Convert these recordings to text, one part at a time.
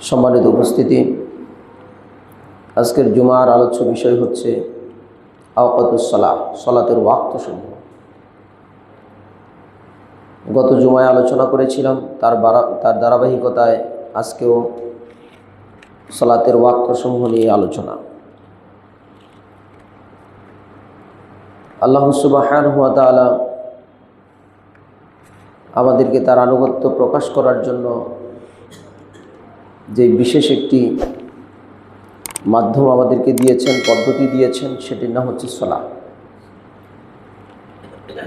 সম্মানিত উপস্থিতি। আজকের জুমার আলোচ্য বিষয় হচ্ছে আওকাতুসলাহ সলাতের ওয়াক্ত সমূহ গত জুমায় আলোচনা করেছিলাম, তার তার ধারাবাহিকতায় আজকেও সলাতের ওয়াক্ত সমূহ নিয়ে আলোচনা। আল্লাহ সুবাহান হুয়া তালা আমাদেরকে তার আনুগত্য প্রকাশ করার জন্য যে বিশেষ একটি মাধ্যম আমাদেরকে দিয়েছেন, পদ্ধতি দিয়েছেন, সেটির নাম হচ্ছে সলা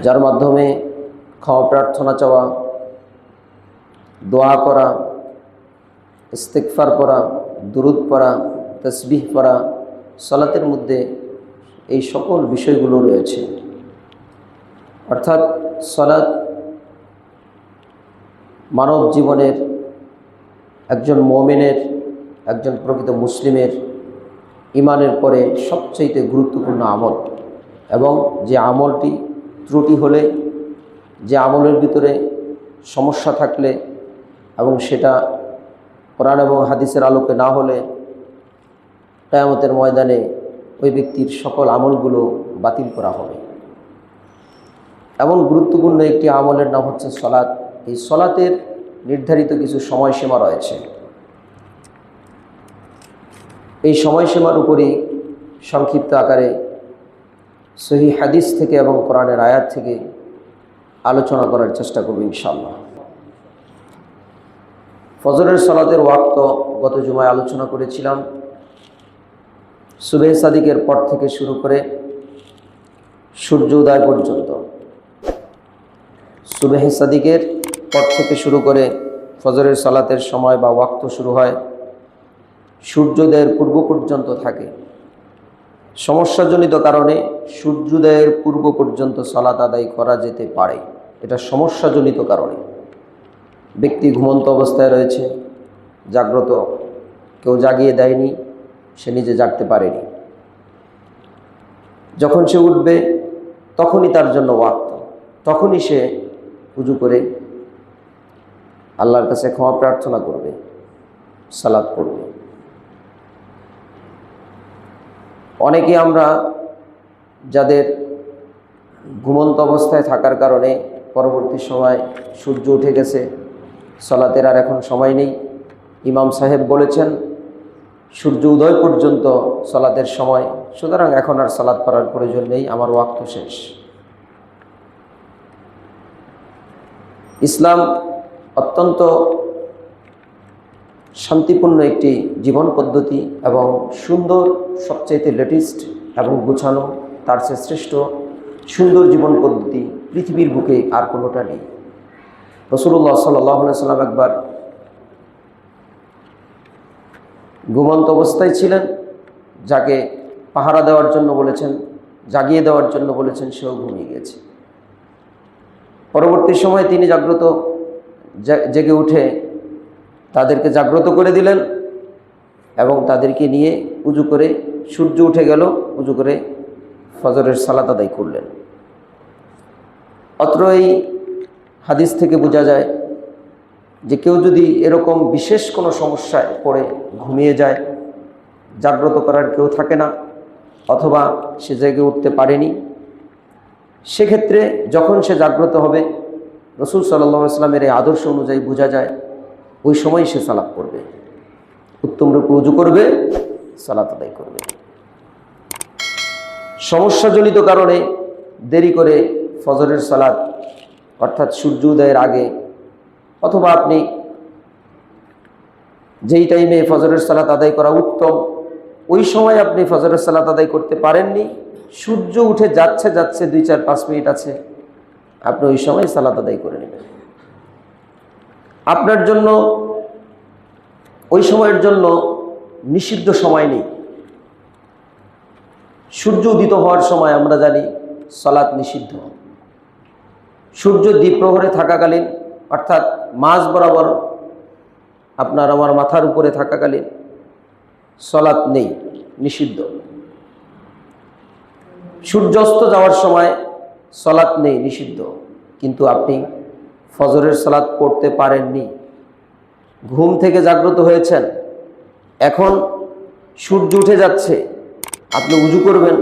যার মাধ্যমে খাওয়া, প্রার্থনা চাওয়া, দোয়া করা ইস্তেকফার করা, দুরুদ পড়া, তসবিহ পড়া, সলাতের মধ্যে এই সকল বিষয়গুলো রয়েছে। অর্থাৎ সলাৎ মানব জীবনের একজন মোমেনের, একজন প্রকৃত মুসলিমের ইমানের পরে সবচাইতে গুরুত্বপূর্ণ আমল। এবং যে আমলটি ত্রুটি হলে, যে আমলের ভিতরে সমস্যা থাকলে এবং সেটা কোরআন এবং হাদিসের আলোকে না হলে, কেয়ামতের ময়দানে ওই ব্যক্তির সকল আমলগুলো বাতিল করা হবে। এমন গুরুত্বপূর্ণ একটি আমলের নাম হচ্ছে সলাৎ। এই সলাতের নির্ধারিত কিছু সময়সীমা রয়েছে। এই সময়সীমার উপরই সংক্ষিপ্ত আকারে সহি হাদিস থেকে এবং কোরআনের আয়াত থেকে আলোচনা করার চেষ্টা করব ইনশাল্লাহ ফজরের সলাদের ওয়াক্ত গত জুমায় আলোচনা করেছিলাম। সুবেহ সাদিকের পর থেকে শুরু করে সূর্য উদয় পর্যন্ত। সুবেহ সাদিকের পর থেকে শুরু করে ফজরের সালাতের সময় বা ওয়াক্ত শুরু হয়। সূর্যোদয়ের পূর্ব পর্যন্ত থাকে। সমস্যাজনিত কারণে সূর্যোদয়ের পূর্ব পর্যন্ত সালাত আদায় করা যেতে পারে। এটা সমস্যাজনিত কারণে। ব্যক্তি ঘুমন্ত অবস্থায় রয়েছে, জাগ্রত, কেউ জাগিয়ে দেয়নি, সে নিজে জাগতে পারেনি। যখন সে উঠবে, তখনই তার জন্য ওয়াক্ত, তখনই সে পুজো করে আল্লাহর কাছে ক্ষমা প্রার্থনা করবে সালাদ পড়বে। অনেকে আমরা যাদের ঘুমন্ত অবস্থায় থাকার কারণে পরবর্তী সময় সূর্য উঠে গেছে, সলাতের আর এখন সময় নেই। ইমাম সাহেব বলেছেন, সূর্য উদয় পর্যন্ত সলাতের সময়, সুতরাং এখন আর সালাদ পড়ার প্রয়োজন নেই, আমার ওয়াক্ত শেষ। ইসলাম অত্যন্ত শান্তিপূর্ণ একটি জীবন পদ্ধতি এবং সুন্দর, সবচাইতে লেটেস্ট এবং গুছানো, তার চেয়ে শ্রেষ্ঠ সুন্দর জীবন পদ্ধতি পৃথিবীর বুকে আর কোনোটা নেই। রসুল্লাহ সাল্লাহ সাল্লাম একবার ঘুমন্ত অবস্থায় ছিলেন, যাকে পাহারা দেওয়ার জন্য বলেছেন, জাগিয়ে দেওয়ার জন্য বলেছেন, সেও ঘুমিয়ে গেছে। পরবর্তী সময়ে তিনি জাগ্রত জেগে উঠে তাদেরকে জাগ্রত করে দিলেন এবং তাদেরকে নিয়ে উজু করে সূর্য উঠে গেল, উজু করে ফজরের সালাত আদায় করলেন। অত্র এই হাদিস থেকে বোঝা যায় যে কেউ যদি এরকম বিশেষ কোনো সমস্যায় পড়ে, ঘুমিয়ে যায়, জাগ্রত করার কেউ থাকে না, অথবা সে জেগে উঠতে পারেনি, সেক্ষেত্রে যখন সে জাগ্রত হবে, রসুল সাল্লাহ ইসলামের এই আদর্শ অনুযায়ী বোঝা যায় ওই সময় সে সালাত করবে উত্তম রূপে উজু করবে, সালাত আদায় করবে। সমস্যাজনিত কারণে দেরি করে ফজরের সালাদ অর্থাৎ সূর্য উদয়ের আগে, অথবা আপনি যেই টাইমে ফজরের সালাত আদায় করা উত্তম, ওই সময় আপনি ফজরের সালাত আদায় করতে পারেননি। সূর্য উঠে যাচ্ছে যাচ্ছে দুই চার পাঁচ মিনিট আছে। আপনি ওই সময় সালাত আদায় করে নেবেন। আপনার জন্য, ওই সময়ের জন্য নিষিদ্ধ সময় নেই। সূর্য উদিত হওয়ার সময় আমরা জানি সালাত নিষিদ্ধ। সূর্য দ্বীপ্রহরে থাকাকালীন, অর্থাৎ মাঝ বরাবর আপনার আমার মাথার উপরে থাকাকালীন সলাৎ নেই, নিষিদ্ধ। সূর্যাস্ত যাওয়ার সময় সলাৎ নেই, নিষিদ্ধ। কিন্তু আপনি ফজরের সালাত পড়তে পারেননি। ঘুম থেকে জাগ্রত হয়েছেন। এখন সূর্য উঠে যাচ্ছে। আপনি উজু করবেন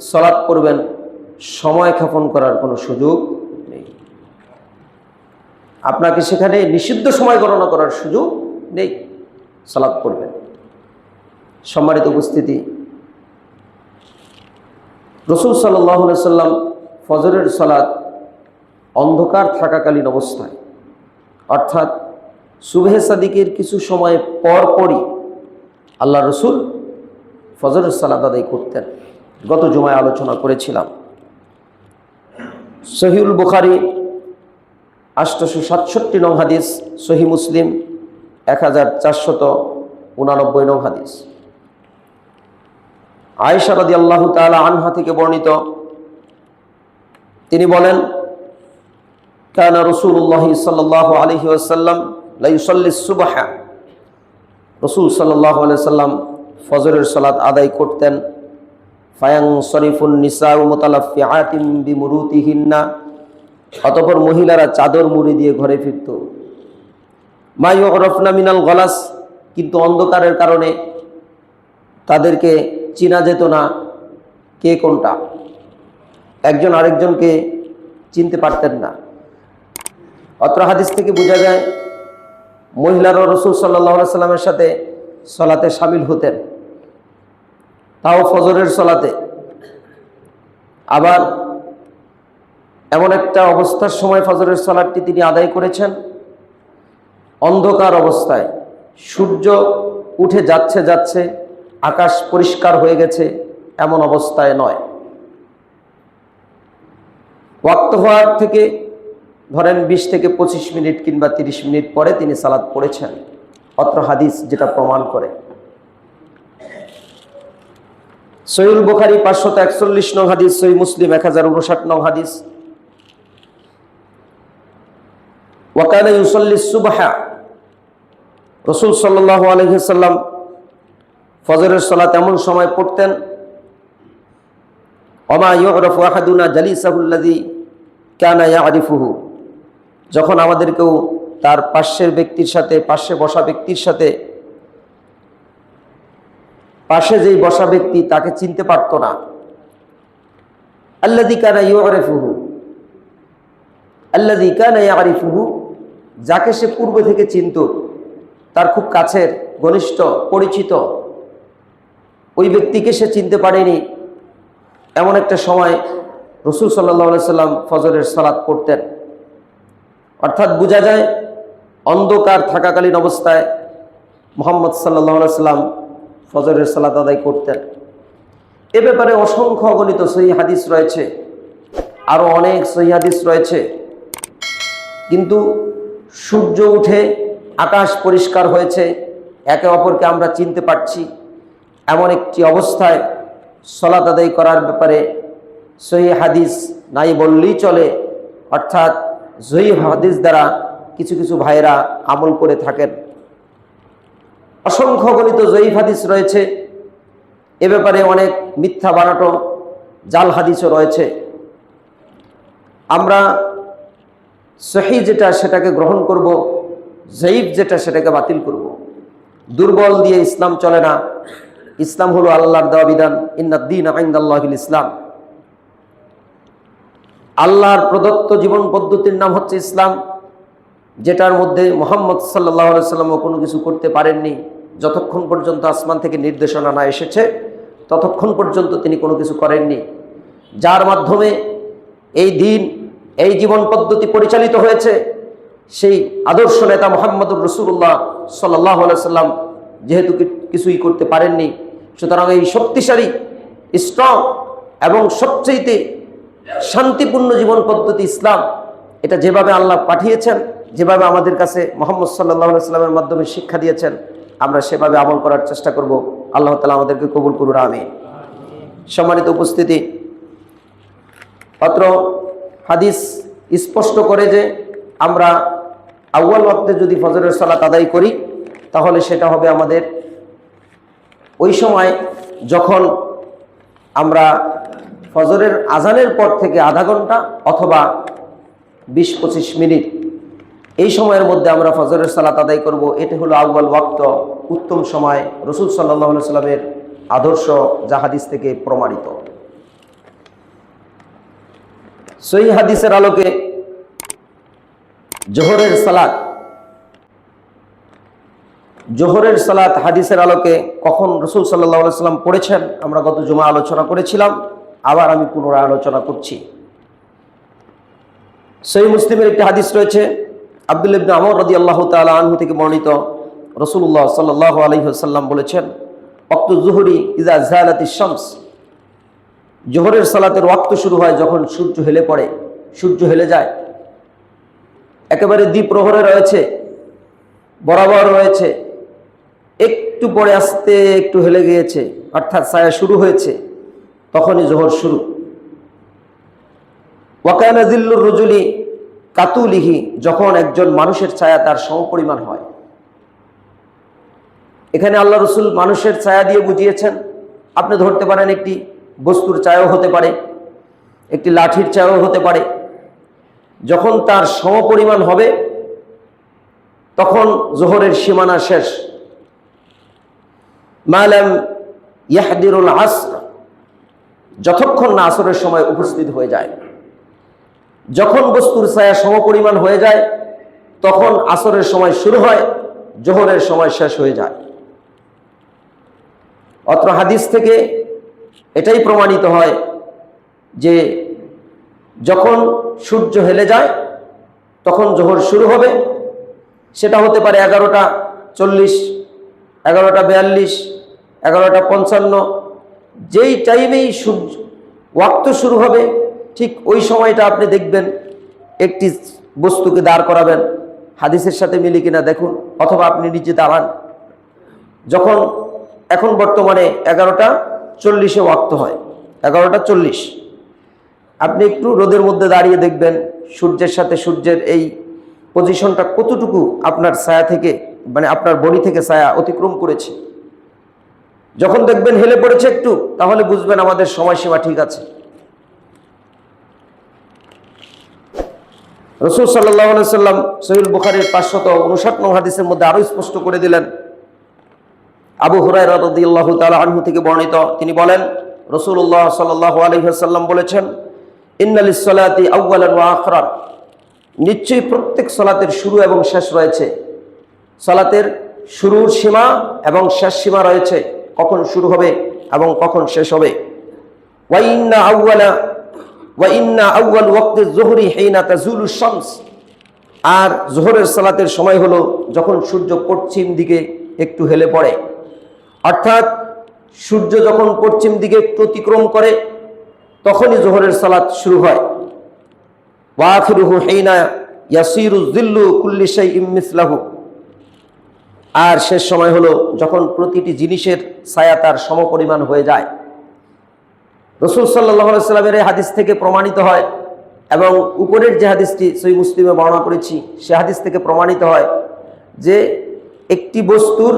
সলাৎ করবেন সময় ক্ষেপণ করার কোনো সুযোগ নেই। আপনাকে সেখানে নিষিদ্ধ সময় গণনা করার সুযোগ নেই। সালাদ করবেন সম্মানিত উপস্থিতি, রসুল সাল্লাহ সাল্লাম ফজরের সালাদ অন্ধকার থাকাকালীন অবস্থায়। অর্থাৎ সুবেহে সাদিকের কিছু সময় পর পরই আল্লাহ রসুল ফজরের সালাদ আদায় করতেন। গত জমায় আলোচনা করেছিলাম। সহিউল বুখারি আষ্টশো সাতষট্টি নং হাদিস, সহি মুসলিম এক হাজার চারশত উনানব্বই নং হাদিস। আয়েশা রাদি আল্লাহ তালা আনহা থেকে বর্ণিত। তিনি বলেন কানা রসুল্লাহ সাল্লাহ আলহি আসাল্লাম লাইসল্লি সুবাহা। রসুল সাল্লাহ সাল্লাম ফজরের সালাত আদায় করতেন। ফায়াং শরীফুন নিসা মোতালাফি আতিম বিমুরুতিহিন্না। অতপর মহিলারা চাদর মুড়ি দিয়ে ঘরে ফিরত। মাই রফনা মিনাল গলাস, কিন্তু অন্ধকারের কারণে তাদেরকে চিনা যেত না কে কোনটা। একজন আরেকজনকে চিনতে পারতেন না। অত্র হাদিস থেকে বোঝা যায়, মহিলারা রসুল সাল্লাহ সাল্লামের সাথে সলাতে সামিল হতেন। তাও ফজরের সলাতে। আবার এমন একটা অবস্থার সময় ফজরের সলাটটি তিনি আদায় করেছেন। অন্ধকার অবস্থায় সূর্য উঠে যাচ্ছে যাচ্ছে, আকাশ পরিষ্কার হয়ে গেছে, এমন অবস্থায় নয়। ওয়াক্ত হওয়ার থেকে ধরেন বিশ থেকে পঁচিশ মিনিট কিংবা তিরিশ মিনিট পরে তিনি সালাদ পড়েছেন। অত্র হাদিস যেটা প্রমাণ করে। সৈউল বুখারি পাঁচশত একচল্লিশ নং হাদিস সই মুসলিম এক হাজার উনষাট নং হাদিস। ওয়াকানা ইউসল্লি সুবাহা। রসুল সাল্লাহ আলহিসাল্লাম ফজরের সলাত এমন সময় পড়তেন অমা ইয়রফ ওয়াহাদুনা জালিসাহুল্লাদি কানা আরিফুহু যখন আমাদের কেউ তার পার্শ্বের ব্যক্তির সাথে, পার্শ্বে বসা ব্যক্তির সাথে পাশে যেই বসা ব্যক্তি তাকে চিনতে পারত না। আল্লাদি কানা ইয়রেফুহু আল্লাদি কানা আরিফুহু যাকে সে পূর্বে থেকে চিনত, তার খুব কাছের, ঘনিষ্ঠ, পরিচিত, ওই ব্যক্তিকে সে চিনতে পারেনি। এমন একটা সময় রসুল সাল্লাহ সাল্লাম ফজরের সালাদ পড়তেন। অর্থাৎ বোঝা যায় অন্ধকার থাকাকালীন অবস্থায় মোহাম্মদ সাল্লাহ সাল্লাম ফজরের সালাদ আদায় করতেন। এ ব্যাপারে অসংখ্য অগণিত সহি হাদিস রয়েছে আরও অনেক সহি হাদিস রয়েছে। কিন্তু সূর্য উঠে আকাশ পরিষ্কার হয়েছে, একে অপরকে আমরা চিনতে পারছি। এমন একটি অবস্থায় সলাত আদায় করার ব্যাপারে সহি হাদিস নাই বললেই চলে, অর্থাৎ জয়ী হাদিস দ্বারা কিছু কিছু ভাইয়েরা আমল করে থাকেন। অসংখ্য গণিত জয়ীফ হাদিস রয়েছে। এ ব্যাপারে অনেক মিথ্যা বানাটো, জাল হাদিসও রয়েছে। আমরা সহি যেটা সেটাকে গ্রহণ করব জয়ীফ যেটা সেটাকে বাতিল করব। দুর্বল দিয়ে ইসলাম চলে না। ইসলাম হলো আল্লাহর দেওয়া বিধান, ইন্নাদ্দিন আইন্দাল্লাহিল ইসলাম। আল্লাহর প্রদত্ত জীবন পদ্ধতির নাম হচ্ছে ইসলাম, যেটার মধ্যে মোহাম্মদ সাল্লাহ সাল্লামও কোনো কিছু করতে পারেননি। যতক্ষণ পর্যন্ত আসমান থেকে নির্দেশনা না এসেছে, ততক্ষণ পর্যন্ত তিনি কোনো কিছু করেননি। যার মাধ্যমে এই দিন, এই জীবন পদ্ধতি পরিচালিত হয়েছে, সেই আদর্শ নেতা মোহাম্মদুর রসুল্লাহ সাল্লাহ সাল্লাম যেহেতু কিছুই করতে পারেননি। সুতরাং এই শক্তিশালী স্ট্রং এবং সবচেয়েতে শান্তিপূর্ণ জীবন পদ্ধতি ইসলাম, এটা যেভাবে আল্লাহ পাঠিয়েছেন, যেভাবে আমাদের কাছে মোহাম্মদ সাল্লাহ সাল্লামের মাধ্যমে শিক্ষা দিয়েছেন, আমরা সেভাবে আমল করার চেষ্টা করব। আল্লাহ তালা আমাদেরকে কবুল করুন আমি সম্মানিত উপস্থিতি অত্র হাদিস স্পষ্ট করে যে আমরা আউ্য়াল ওয়াক্তে যদি ফজরের সালাত আদায় করি, তাহলে সেটা হবে আমাদের ওই সময় যখন আমরা ফজরের আজানের পর থেকে আধা ঘণ্টা অথবা বিশ পঁচিশ মিনিট। এই সময়ের মধ্যে আমরা ফজরের সালাত আদায় করব। এটি হলো আউ্বাল ওয়াক্ত, উত্তম সময়। রসুল সাল্লাহ সাল্লামের আদর্শ জাহাদিস থেকে প্রমাণিত। সই হাদিসের আলোকে জোহরের সালাত জোহরের সালাত হাদিসের আলোকে কখন রসুল সাল্লাহ সাল্লাম পড়েছেন, আমরা গত জমা আলোচনা করেছিলাম। আবার আমি পুনরায় আলোচনা করছি। সই মুসলিমের একটি হাদিস রয়েছে, আব্দুল ইবনে আমর রদি আল্লাহ তালা আনহু থেকে বর্ণিত। রসুল্লাহ সাল্লাহ আলহিহাল্লাম বলেছেন অক্ত জুহরি ইজা জাহালাতি শামস। জোহরের সালাতের ওয়াক্ত শুরু হয় যখন সূর্য হেলে পড়ে, সূর্য হেলে যায়। একেবারে দ্বীপ্রহরে রয়েছে, বরাবর রয়েছে, একটু পরে আসতে একটু হেলে গিয়েছে, অর্থাৎ ছায়া শুরু হয়েছে। তখনই জোহর শুরু। ওয়াকানাজিল্লুর রজুলি কাতুলিহি, যখন একজন মানুষের ছায়া তার সমপরিমাণ হয়। এখানে আল্লাহ রসুল মানুষের ছায়া দিয়ে বুঝিয়েছেন, আপনি ধরতে পারেন একটি বস্তুর ছায়াও হতে পারে, একটি লাঠির ছায়াও হতে পারে। যখন তার সমপরিমাণ হবে, তখন জোহরের সীমানা শেষ। মালাম ইয়াহদিরুল আসর যতক্ষণ না আসরের সময় উপস্থিত হয়ে যায়, যখন বস্তুর ছায়া সমপরিমাণ হয়ে যায়, তখন আসরের সময় শুরু হয়, জোহরের সময় শেষ হয়ে যায়। অত্র হাদিস থেকে এটাই প্রমাণিত হয় যে যখন সূর্য হেলে যায়, তখন জোহর শুরু হবে। সেটা হতে পারে এগারোটা চল্লিশ, এগারোটা বিয়াল্লিশ, এগারোটা পঞ্চান্ন যেই টাইমেই সূর্য ওয়াক্ত শুরু হবে, ঠিক ওই সময়টা আপনি দেখবেন একটি বস্তুকে দাঁড় করাবেন, হাদিসের সাথে মিলি কিনা দেখুন, অথবা আপনি নিজে দাঁড়ান। যখন এখন বর্তমানে এগারোটা চল্লিশে ওয়াক্ত হয়, এগারোটা চল্লিশ। আপনি একটু রোদের মধ্যে দাঁড়িয়ে দেখবেন, সূর্যের সাথে সূর্যের এই পজিশনটা কতটুকু আপনার ছায়া থেকে মানে আপনার বডি থেকে ছায়া অতিক্রম করেছে। যখন দেখবেন হেলে পড়েছে একটু, তাহলে বুঝবেন আমাদের সময়সীমা ঠিক আছে। রসুল সাল্লাম সহিল বুখারির পাঁচশত উনষাট নং হাদিসের মধ্যে আরও স্পষ্ট করে দিলেন। আবু হুরাই রদিয়াল্লাহ তালা আনহু থেকে বর্ণিত, তিনি বলেন রসুল্লাহ সাল্লাহ আলহিহাল্লাম বলেছেন ইন্নালিসালাতি আউ্বালান ওয়া নিশ্চয়ই প্রত্যেক সলাতের শুরু এবং শেষ রয়েছে। সলাতের শুরুর সীমা এবং শেষ সীমা রয়েছে। কখন শুরু হবে এবং কখন শেষ হবে? ওয়াইন্না আউ্বালা ওয়াইন্না আউ্বাল ওয়াক্তে জোহরি হেইনা তাজুলু শামস। আর জোহরের সালাতের সময় হলো যখন সূর্য পশ্চিম দিকে একটু হেলে পড়ে। অর্থাৎ সূর্য যখন পশ্চিম দিকে একটু অতিক্রম করে, তখনই জোহরের সালাত শুরু হয়। ওয়াখিরুহু হেইনা ইয়াসিরু জিল্লু কুল্লি শাই ইমিসলাহু আর শেষ সময় হলো যখন প্রতিটি জিনিসের ছায়া তার সমপরিমাণ হয়ে যায়। রসুল সাল্লাহ সাল্লামের এই হাদিস থেকে প্রমাণিত হয় এবং উপরের যে হাদিসটি সই মুসলিমে বর্ণনা করেছি, সে হাদিস থেকে প্রমাণিত হয় যে একটি বস্তুর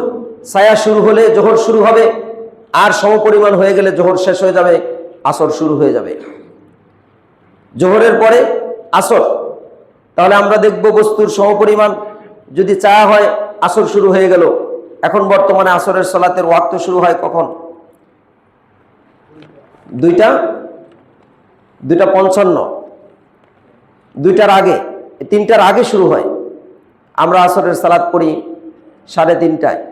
ছায়া শুরু হলে জোহর শুরু হবে, আর সমপরিমাণ হয়ে গেলে জোহর শেষ হয়ে যাবে, আসর শুরু হয়ে যাবে। জোহরের পরে আসর, তাহলে আমরা দেখব বস্তুর সমপরিমাণ যদি চায়া হয় আসর শুরু হয়ে গেল। এখন বর্তমানে আসরের সলাতের ওয়াক্ত শুরু হয় কখন? দুইটা? দুইটা পঞ্চান্ন। দুইটার আগে, তিনটার আগে শুরু হয়। আমরা আসরের সালাদ পড়ি সাড়ে তিনটায়।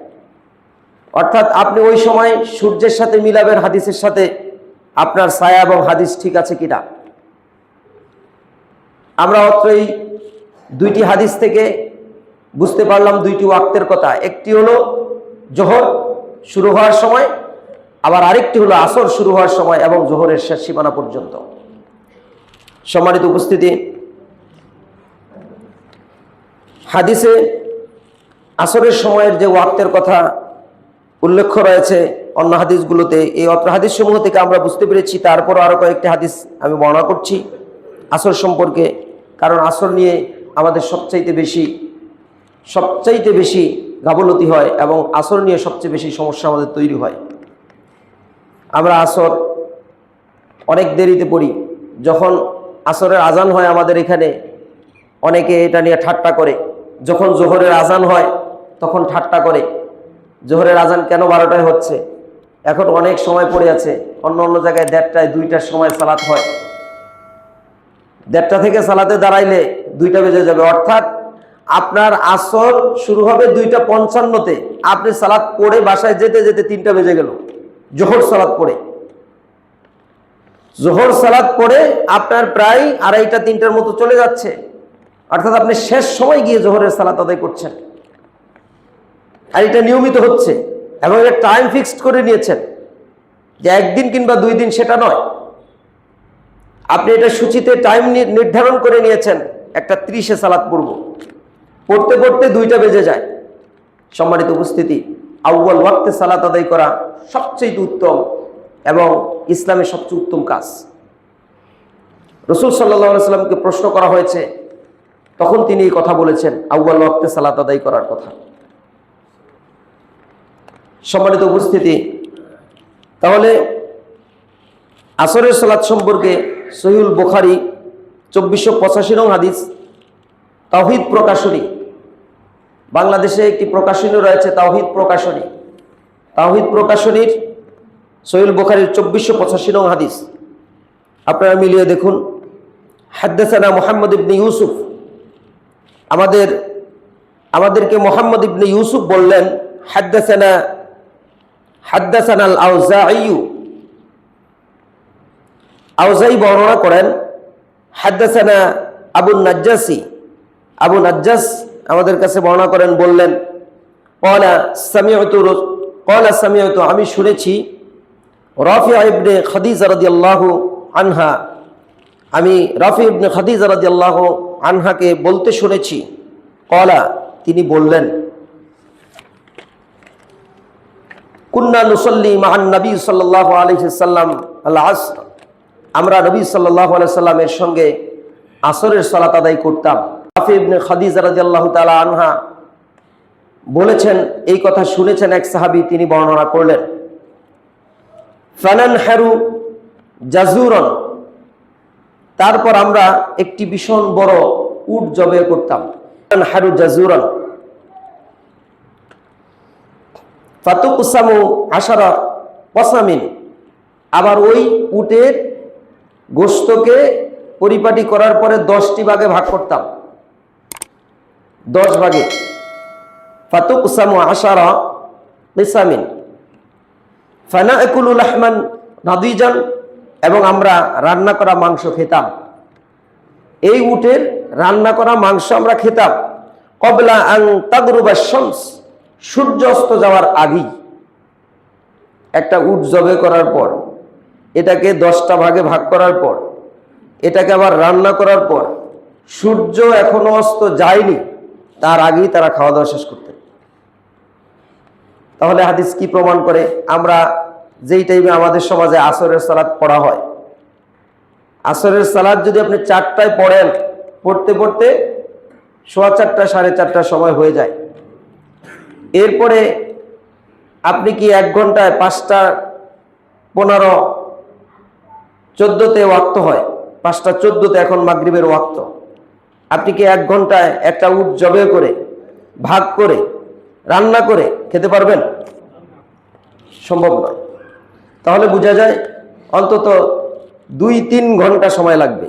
অর্থাৎ আপনি ওই সময় সূর্যের সাথে মিলাবেন হাদিসের সাথে, আপনার ছায়া এবং হাদিস ঠিক আছে কিনা? আমরা অত্র এই দুইটি হাদিস থেকে বুঝতে পারলাম দুইটি ওয়াক্তের কথা। একটি হলো জোহর শুরু হওয়ার সময়, আবার আরেকটি হলো আসর শুরু হওয়ার সময় এবং জোহরের শেষ সীমানা পর্যন্ত। সম্মানিত উপস্থিতি, হাদিসে আসরের সময়ের যে ওয়াক্তের কথা উল্লেখ রয়েছে অন্য হাদিসগুলোতে, এই অত্র হাদিস সমূহ থেকে আমরা বুঝতে পেরেছি, তারপর আরও কয়েকটি হাদিস আমি বর্ণনা করছি আসর সম্পর্কে, কারণ আসর নিয়ে আমাদের সবচাইতে বেশি সবচাইতে বেশি গাফলতি হয় এবং আসর নিয়ে সবচেয়ে বেশি সমস্যা আমাদের তৈরি হয়। আমরা আসর অনেক দেরিতে পড়ি। যখন আসরের আজান হয় আমাদের এখানে, অনেকে এটা নিয়ে ঠাট্টা করে। যখন জোহরের আজান হয়, তখন ঠাট্টা করে। জোহরের আজান কেন বারোটায় হচ্ছে? এখন অনেক সময় পড়ে আছে। অন্য অন্য জায়গায় দেড়টায়, দুইটার সময় সালাত হয়। দেড়টা থেকে সালাতে দাঁড়াইলে দুইটা বেজে যাবে। অর্থাৎ আপনার আসর শুরু হবে দুইটা পঞ্চান্নতে। আপনি সালাদ পড়ে বাসায় যেতে যেতে তিনটা বেজে গেল। জোহর সালাদ পড়ে। জোহর সালাদ পড়ে আপনার প্রায় আড়াইটা, তিনটার মতো চলে যাচ্ছে। অর্থাৎ আপনি শেষ সময় গিয়ে জোহরের সালাত আদায় করছেন। আর এটা নিয়মিত হচ্ছে। এবং এটা টাইম ফিক্সড করে নিয়েছেন। যে একদিন কিংবা দুই দিন সেটা নয়। আপনি এটা সূচিতে টাইম নির্ধারণ করে নিয়েছেন। একটা ত্রিশে সালাত পড়ব। পড়তে পড়তে দুইটা বেজে যায়। সম্মানিত উপস্থিতি আউ্বাল ওয়াক্তে সালাত আদায় করা সবচেয়ে উত্তম এবং ইসলামের সবচেয়ে উত্তম কাজ। রসুল সাল্লাহ সাল্লামকে প্রশ্ন করা হয়েছে, তখন তিনি এই কথা বলেছেন আউ্বাল ওয়াক্তে সালাত আদায় করার কথা। সম্মানিত উপস্থিতি, তাহলে আসরের সালাত সম্পর্কে সহিউল বুখারি চব্বিশশো পঁচাশি নং হাদিস, তাওহিদ প্রকাশনী বাংলাদেশে একটি প্রকাশনী রয়েছে, তাওহিদ প্রকাশনী। তাওহিদ প্রকাশনীর সহিউল বুখারির চব্বিশশো পঁচাশি নং হাদিস। আপনারা মিলিয়ে দেখুন, হাদ্দাসানা মোহাম্মদ ইবনে ইউসুফ। আমাদের, আমাদেরকে মোহাম্মদ ইবনে ইউসুফ বললেন, হাদ্দাসানা, হাদ্দাসান আল আউজাইয়ু আউজাই বর্ণনা করেন, হাদ্দাসানা আবু নাজ্জাসি। আবু নাজ্জাস আমাদের কাছে বর্ণনা করেন, বললেন, কলা সামিয়তু কলা সামিয়তু আমি শুনেছি রফিয়া ইবনে খাদিজা রাদিয়াল্লাহু আনহা, আমি রাফি ইবনে খাদিজা রাদিয়াল্লাহু আনহাকে বলতে শুনেছি। কলা, তিনি বললেন, কুন্না নুসল্লি মাহান নবী সাল্লাহ আলহিসাল্লাম আল্লাহ আমরা নবী সাল্লাহ সাল্লামের সঙ্গে আসরের সালাত আদায় করতাম। আনহা বলেছেন, এই কথা শুনেছেন এক সাহাবি, তিনি বর্ণনা করলেন ফানান হ্যারু জাজুরন তারপর আমরা একটি ভীষণ বড় উট জবে করতাম হ্যারু জাজুরন ফাতুকুসামু আশারা পসামিন আবার ওই উটের গোস্তকে পরিপাটি করার পরে দশটি ভাগে ভাগ করতাম। দশ ভাগে। ফাতুকুসামু আশারা পেসামিন ফানা একুলুল রহমান নাদিজান এবং আমরা রান্না করা মাংস খেতাম। এই উটের রান্না করা মাংস আমরা খেতাম। কবলা আং তাগরুবা শমস সূর্য অস্ত যাওয়ার আগেই। একটা উট জবে করার পর, এটাকে দশটা ভাগে ভাগ করার পর, এটাকে আবার রান্না করার পর, সূর্য এখনও অস্ত যায়নি। তার আগেই তারা খাওয়া দাওয়া শেষ করতেন। তাহলে হাদিস কি প্রমাণ করে? আমরা যেই টাইমে আমাদের সমাজে আসরের সালাদ পড়া হয়, আসরের সালাদ যদি আপনি চারটায় পড়েন, পড়তে পড়তে সোয়া চারটা, সাড়ে চারটার সময় হয়ে যায়। এরপরে আপনি কি এক ঘন্টায় পাঁচটা পনেরো, চোদ্দোতে ওয়াক্ত হয়? পাঁচটা, চোদ্দোতে এখন মাগরিবের ওয়াক্ত। আপনি কি এক ঘন্টায় একটা উট জবে করে, ভাগ করে, রান্না করে খেতে পারবেন? সম্ভব নয়। তাহলে বোঝা যায় অন্তত দুই তিন ঘণ্টা সময় লাগবে।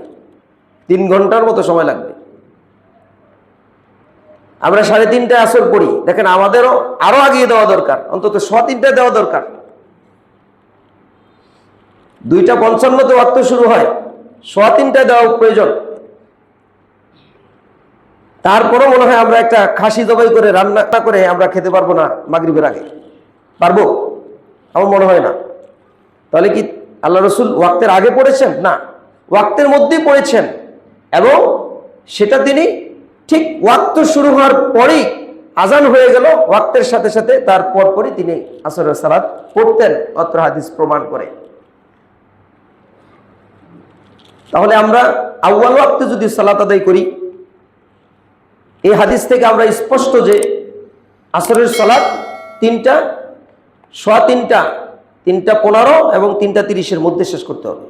তিন ঘণ্টার মতো সময় লাগবে। আমরা সাড়ে তিনটায় আসর পড়ি। দেখেন আমাদেরও আরও আগিয়ে দেওয়া দরকার। অন্তত ছ তিনটায় দেওয়া দরকার। দুইটা পঞ্চান্নতে অর্থ শুরু হয়। ছ তিনটায় দেওয়া প্রয়োজন। তারপরও মনে হয় আমরা একটা খাসি জবাই করে রান্না করে আমরা খেতে পারব না মাগরিবের আগে। পারব? আমার মনে হয় না। তাহলে কি আল্লাহ রসুল ওয়াক্তের আগে পড়েছেন? না। ওয়াক্তের মধ্যেই পড়েছেন। এবং সেটা তিনি ঠিক ওয়াক্ত শুরু হওয়ার পরেই আজান হয়ে গেল। ওয়াক্তের সাথে সাথে তার পরপরই তিনি আসরের সালাদ পড়তেন অত্র হাদিস প্রমাণ করে। তাহলে আমরা আউ্বাল ওয়াক্তে যদি সালাত আদায় করি এই হাদিস থেকে আমরা স্পষ্ট যে আসরের সলাদ তিনটা, সোয়া তিনটা তিনটা পনেরো এবং তিনটা তিরিশের মধ্যে শেষ করতে হবে।